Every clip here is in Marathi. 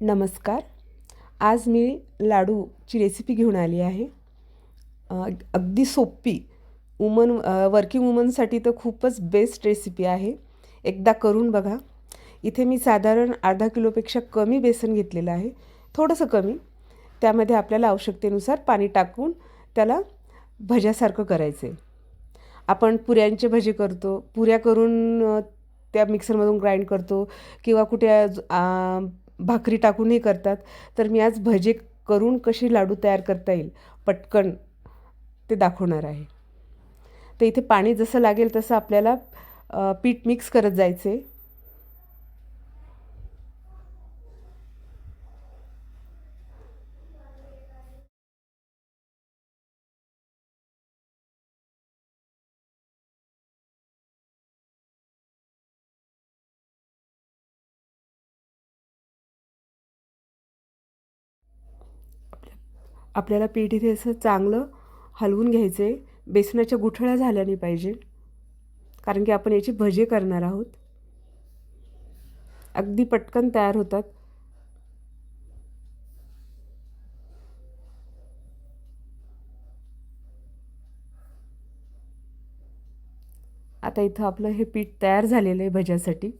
नमस्कार. आज मी लाडूची रेसिपी घेऊन आली आहे. अगदी सोपी वुमन वर्किंग वुमनसाठी तर खूपच बेस्ट रेसिपी आहे. एकदा करून बघा. इथे मी साधारण अर्धा किलोपेक्षा कमी बेसन घेतलेलं आहे. थोडंसं कमी. त्यामध्ये आपल्याला आवश्यकतेनुसार पाणी टाकून त्याला भज्यासारखं करायचं आहे आपण पुऱ्यांचे भजे करतो. पुऱ्या करून त्या मिक्सरमधून ग्राइंड करतो. किंवा कुठे भाकरी टाकूनही करतात. तर मी आज भजे करून कशी लाडू तयार करता येईल पटकन ते दाखवणार आहे. तर इथे पाणी जसं लागेल तसं आपल्याला पीठ मिक्स करत जायचं. आपल्याला पीठ इथे असं चांगलं हलवून घ्यायचं आहे बेसनाच्या गुठळ्या झाल्या नाही पाहिजे. कारण की आपण याची भजे करणार आहोत. अगदी पटकन तयार होतात. आता इथं आपलं हे पीठ तयार झालेलं आहे भज्यासाठी.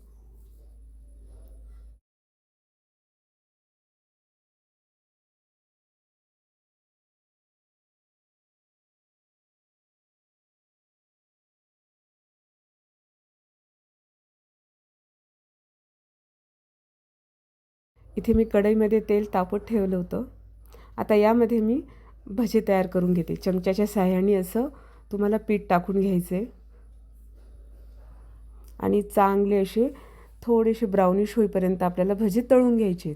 इथे मी कढईमध्ये तेल तापत ठेवलं होतं. आता यामध्ये मी भजे तयार करून घेते. चमच्याच्या साह्याने असं तुम्हाला पीठ टाकून घ्यायचे आणि चांगले असे थोडेसे ब्राउनिश होईपर्यंत आपल्याला भजे तळून घ्यायचे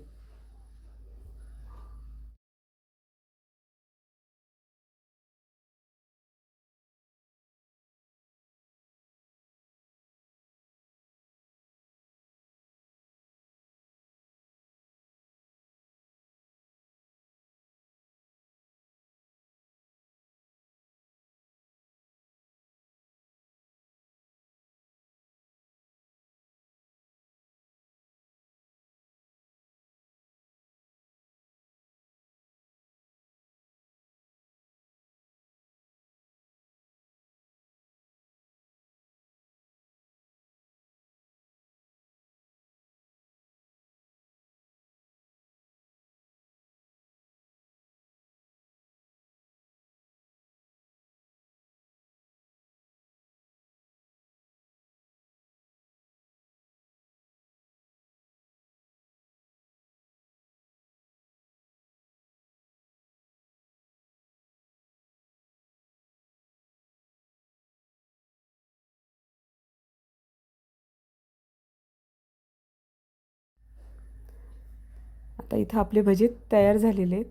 तर इथं आपले भजे तयार झालेले आहेत.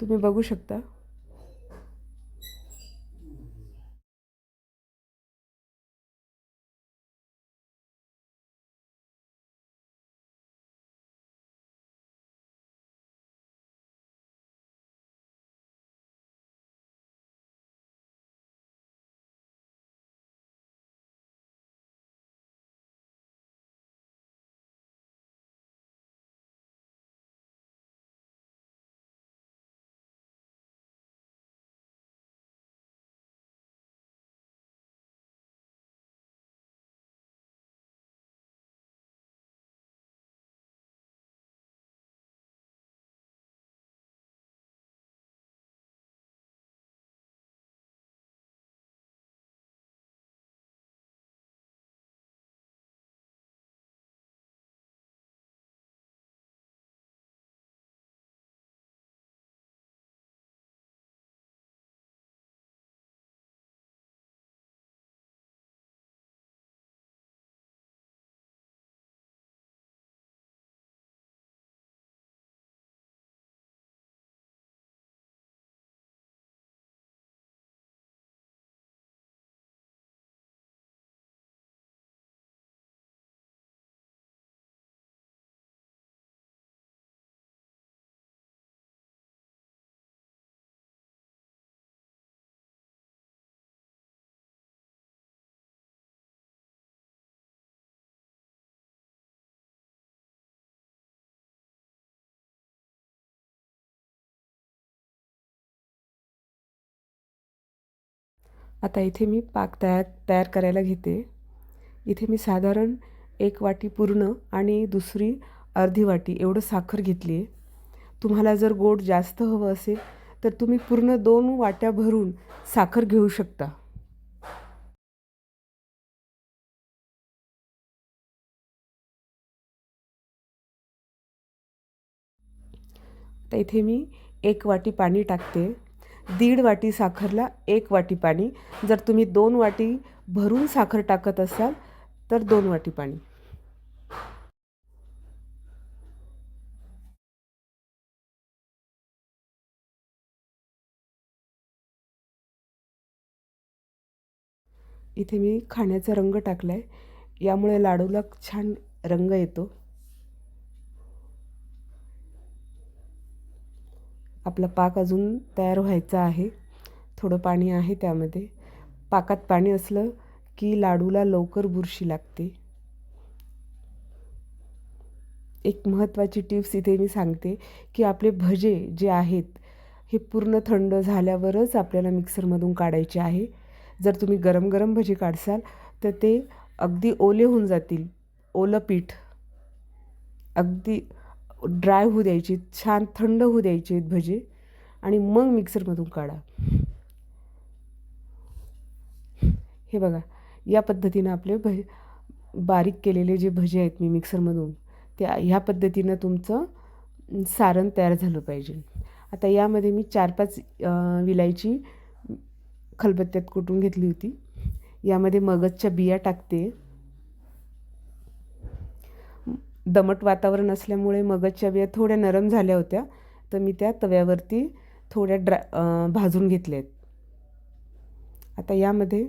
तुम्ही बघू शकता. आता इथे मी पाक तयार तयार करायला घेते. इथे मी साधारण एक वाटी पूर्ण आणि दुसरी अर्धी वाटी एवढं साखर घेतली आहे. तुम्हाला जर गोड जास्त हवं असेल तर तुम्ही पूर्ण दोन वाट्या भरून साखर घेऊ शकता. तर इथे मी एक वाटी पाणी टाकते. दीड वाटी साखरला एक वाटी पाणी. जर तुम्ही दोन वाटी भरून साखर टाकत असाल तर दोन वाटी पाणी. इथे मी खाण्याचा रंग टाकला आहे यामुळे लाडूला छान रंग येतो. आपला पाक अजून तयार व्हायचा आहे. थोडं पाणी आहे त्यामध्ये. पाकात पाणी असलं की लाडूला लवकर बुरशी लागते. एक महत्त्वाची टिप्स इथे मी सांगते की आपले भजे जे आहेत हे पूर्ण थंड झाल्यावरच आपल्याला मिक्सरमधून काढायचे आहे. जर तुम्ही गरम गरम भजी काढसाल तर ते अगदी ओले होऊन जातील. ओलं पीठ. अगदी ड्राय होऊ द्यायची छान थंड होऊ द्यायचे भजे आणि मग मिक्सरमधून काढा. हे बघा या पद्धतीनं आपले भ बारीक केलेले जे भजे आहेत मी मिक्सरमधून त्या ह्या पद्धतीनं तुमचं सारण तयार झालं पाहिजे. आता यामध्ये मी चार पाच विलायची खलबत्त्यात कुटून घेतली होती. यामध्ये मगजच्या बिया टाकते. दमट वातावरण असल्यामुळे मगजच्या बिया थोड्या नरम झाल्या होत्या. तर मी त्या तव्यावरती थोड्या ड्रा भाजून घेतल्या आहेत आता यामध्ये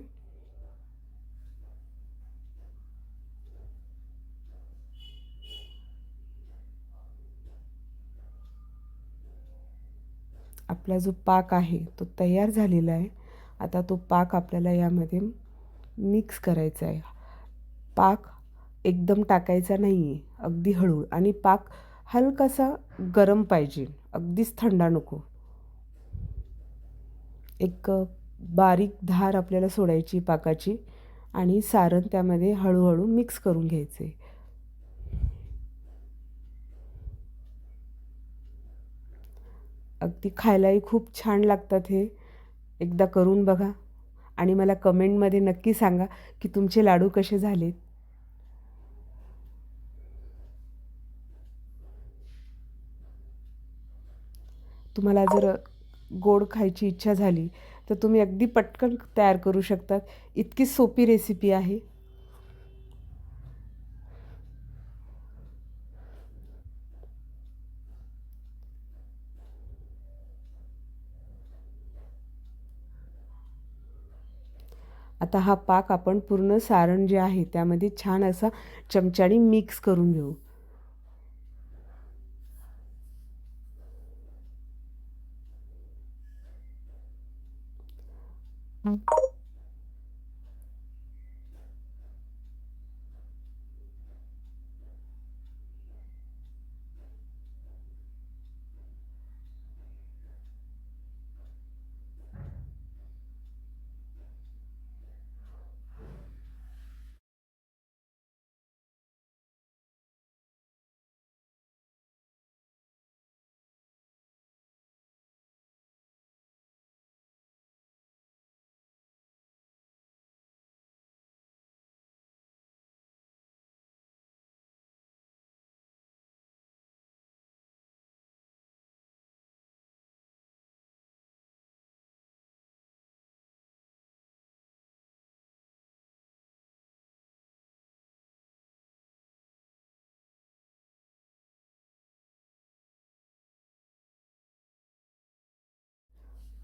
आपला जो पाक आहे तो तयार झालेला आहे. आता तो पाक आपल्याला यामध्ये मिक्स करायचा आहे. पाक एकदम टाकायचा नाही आहे अगदी हळू आणि पाक हलकासा गरम पाहिजे. अगदीच थंडा नको. एक बारीक धार आपल्याला सोडायची पाकाची आणि सारण त्यामध्ये हळूहळू मिक्स करून घ्यायचे. अगदी खायलाही खूप छान लागतात हे. एकदा करून बघा. आणि मला कमेंटमध्ये नक्की सांगा की तुमचे लाडू कसे झालेत? तुम्हाला जर गोड खायची इच्छा झाली तर तुम्ही अगदी पटकन तयार करू शकतात. इतकी सोपी रेसिपी आहे. आता हा पाक आपण पूर्ण सारण जे आहे त्यामध्ये छान असा चमच्याने मिक्स करून घेऊ. Mm-hmm.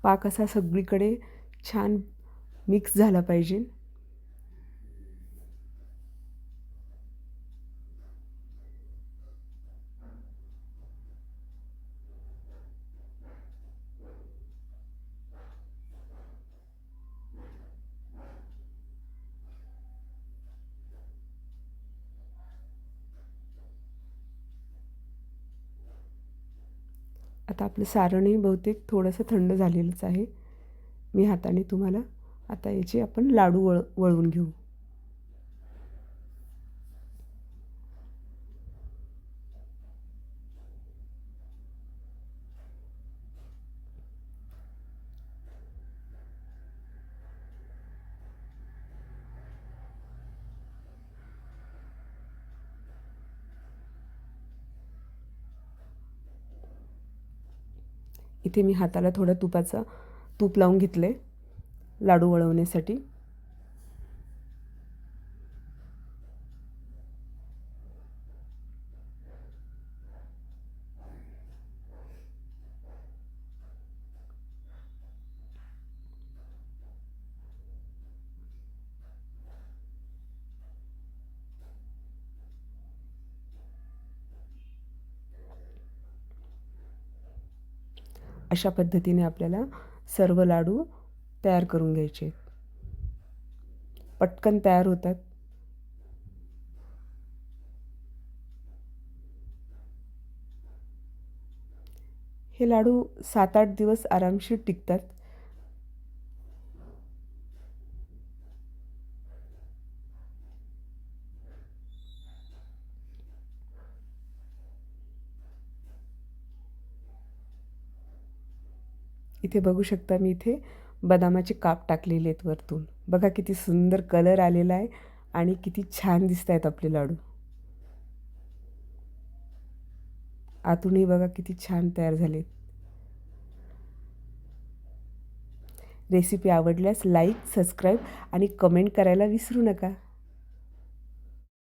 पाक असा सगळीकडे छान मिक्स झाला पाहिजे. आता आपलं सारणही बहुतेक थोडंसं थंड झालेलंच आहे. मी हाताने तुम्हाला आता याचे आपण लाडू वळ वळवून घेऊ. इथे मी हाताला थोडं तुपाचा तूप लावून घेतले लाडू वळवण्यासाठी. अशा पद्धतीने आपल्याला सर्व लाडू तयार करून घ्यायचे. पटकन तयार होतात. हे लाडू सात आठ दिवस आरामशीर टिकतात. इथे बघू शकता मी इथे बदामाचे काप टाकलेले आहेत वरतून. बघा किती सुंदर कलर आलेला आहे आणि किती छान दिसत आहेत आपले लाडू. आतूनही बघा किती छान तयार झालेत. रेसिपी आवडल्यास लाईक सबस्क्राईब आणि कमेंट करायला विसरू नका.